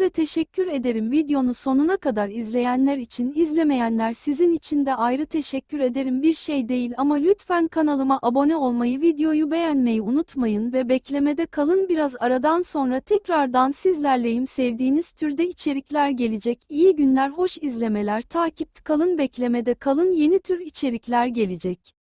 Size teşekkür ederim videonu sonuna kadar izleyenler için izlemeyenler sizin için de ayrı teşekkür ederim. Bir şey değil ama lütfen kanalıma abone olmayı videoyu beğenmeyi unutmayın ve beklemede kalın. Biraz aradan sonra tekrardan sizlerleyim. Sevdiğiniz türde içerikler gelecek. İyi günler hoş izlemeler. Takipte kalın beklemede kalın. Yeni tür içerikler gelecek.